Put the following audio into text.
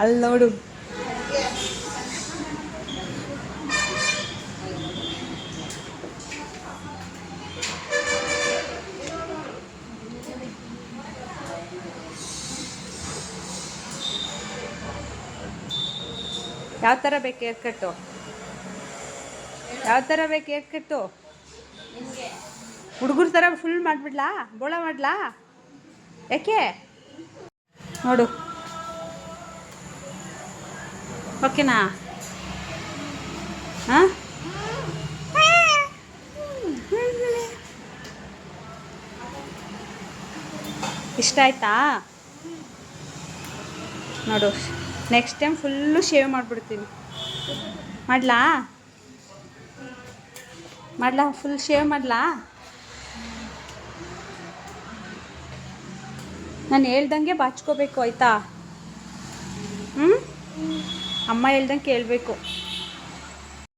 ಅಲ್ಲಿ ನೋಡು. ಯಾವ ಥರ ಬೇಕು ಹೇರ್ ಕಟ್ಟು ಯಾವ ಥರ ಬೇಕು ಹೇರ್ ಕಟ್ಟು ಹುಡುಗರ ಥರ ಫುಲ್ ಮಾಡಿಬಿಡ್ಲಾ? ಬೋಳ ಮಾಡ್ಲಾ? ಯಾಕೆ? ನೋಡು. ಓಕೆನಾ? ಹಾಂ? ಇಷ್ಟ ಆಯ್ತಾ? ನೋಡು ನೆಕ್ಸ್ಟ್ ಟೈಮ್ ಫುಲ್ಲು ಶೇವ್ ಮಾಡಿಬಿಡ್ತೀನಿ. ಮಾಡ್ಲಾ? ಮಾಡ್ಲಾ ಫುಲ್ ಶೇವ್ ಮಾಡ್ಲಾ? ನಾನು ಹೇಳ್ದಂಗೆ ಬಾಚ್ಕೋಬೇಕು, ಆಯ್ತಾ? ಹ್ಞೂ ಅಮ್ಮ ಹೇಳ್ದಂಗೆ ಕೇಳಬೇಕು.